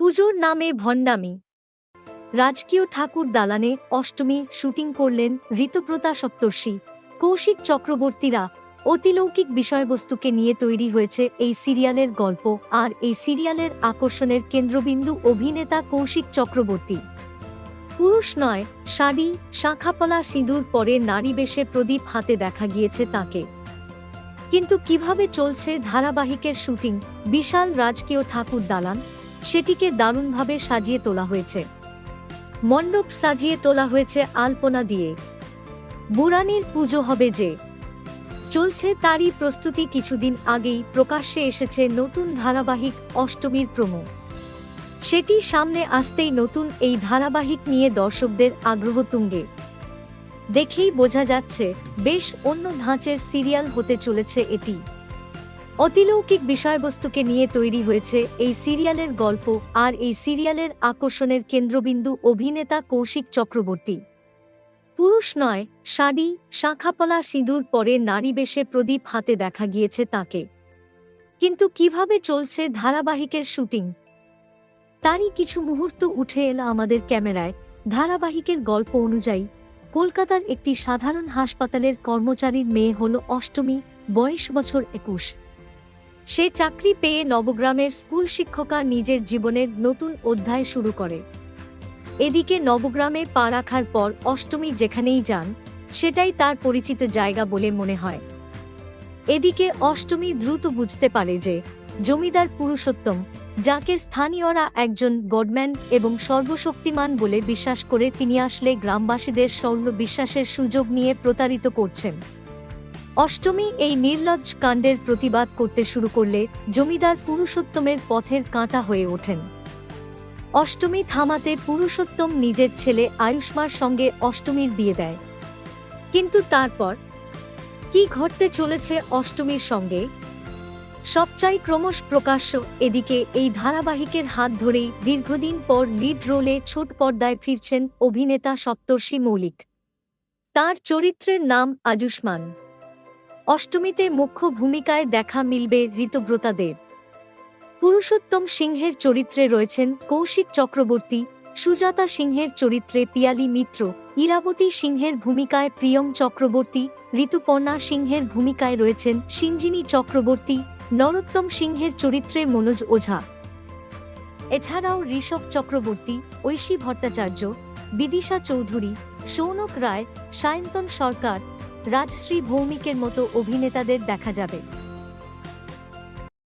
পুজোর নামে ভণ্ডামি। রাজকীয় ঠাকুর দালানে অষ্টমী শুটিং করলেন ঋতব্রতা সপ্তর্ষি। কৌশিক চক্রবর্তীরা অতিলৌকিক বিষয়বস্তুকে নিয়ে তৈরি হয়েছে এই সিরিয়ালের গল্প আর এই সিরিয়ালের আকর্ষণের কেন্দ্রবিন্দু অভিনেতা কৌশিক চক্রবর্তী। পুরুষ নয়, শাড়ি, শাঁখাপলা সিঁদুর পরে নারী বেশে প্রদীপ হাতে দেখা গিয়েছে তাকে। কিন্তু কীভাবে চলছে ধারাবাহিকের শুটিং? বিশাল রাজকীয় ঠাকুর দালান সেটিকে দারুণভাবে সাজিয়ে তোলা হয়েছে। মণ্ডপ সাজিয়ে তোলা হয়েছে আলপনা দিয়ে। বুড়ানির পুজো হবে যে। চলছে তারই প্রস্তুতি কিছুদিন আগেই প্রকাশ্যে এসেছে নতুন ধারাবাহিক অষ্টমীর প্রমো। সেটি সামনে আসতেই নতুন এই ধারাবাহিক নিয়ে দর্শকদের আগ্রহ তুঙ্গে। দেখেই বোঝা যাচ্ছে, বেশ অন্য ধাঁচের সিরিয়াল হতে চলেছে এটি। অতিলৌকিক বিষয়বস্তুকে নিয়ে তৈরি হয়েছে এই সিরিয়ালের গল্প আর এই সিরিয়ালের আকর্ষণের কেন্দ্রবিন্দু অভিনেতা কৌশিক চক্রবর্তী। পুরুষ নয়, শাড়ি, শাঁখাপলা সিঁদুর পরে নারী বেশে প্রদীপ হাতে দেখা গিয়েছে তাকে। কিন্তু কীভাবে চলছে ধারাবাহিকের শুটিং? তারই কিছু মুহূর্ত উঠে এলো আমাদের ক্যামেরায়। ধারাবাহিকের গল্প অনুযায়ী, কলকাতার একটি সাধারণ হাসপাতালের কর্মচারীর মেয়ে হল অষ্টমী, বয়স বছর একুশ। সে চাকরি পেয়ে নবগ্রামের স্কুল শিক্ষকা নিজের জীবনের নতুন অধ্যায় শুরু করে। এদিকে নবগ্রামে পা রাখার পর অষ্টমী যেখানেই যান, সেটাই তার পরিচিত জায়গা বলে মনে হয়। এদিকে অষ্টমী দ্রুত বুঝতে পারে যে, জমিদার পুরুষোত্তম, যাকে স্থানীয়রা একজন গডম্যান এবং সর্বশক্তিমান বলে বিশ্বাস করে তিনি আসলে গ্রামবাসীদের সৌর বিশ্বাসের সুযোগ নিয়ে প্রতারিত করছেন। অষ্টমী এই নির্লজ্জ কাণ্ডের প্রতিবাদ করতে শুরু করলে জমিদার পুরুষোত্তমের পথের কাঁটা হয়ে ওঠেন। অষ্টমী থামাতে পুরুষোত্তম নিজের ছেলে আয়ুষ্মার সঙ্গে অষ্টমীর বিয়ে দেয়। কিন্তু তারপর কি ঘটতে চলেছে অষ্টমীর সঙ্গে? সবচাই ক্রমশ প্রকাশ্য এদিকে এই ধারাবাহিকের হাত ধরেই দীর্ঘদিন পর লিড রোলে ছোট পর্দায় ফিরছেন অভিনেতা সপ্তর্ষি মৌলিক। তার চরিত্রের নাম আয়ুষ্মান। অষ্টমীতে মুখ্য ভূমিকায় দেখা মিলবে ঋতব্রতাদের। পুরুষোত্তম সিংহের চরিত্রে রয়েছেন কৌশিক চক্রবর্তী, সুজাতা সিংহের চরিত্রে পিয়ালি মিত্র, ইরাবতী সিংহের ভূমিকায় প্রিয়ম চক্রবর্তী, ঋতুপর্ণা সিংহের ভূমিকায় রয়েছেন সিঞ্জিনী চক্রবর্তী, নরোত্তম সিংহের চরিত্রে মনোজ ওঝা। এছাড়াও ঋষভ চক্রবর্তী, ঐশী ভট্টাচার্য, বিদিশা চৌধুরী, সৌনক রায়, সায়ন্তন সরকার রাজশ্রী ভৌমিকের মতো অভিনেতাদের দেখা যাবে।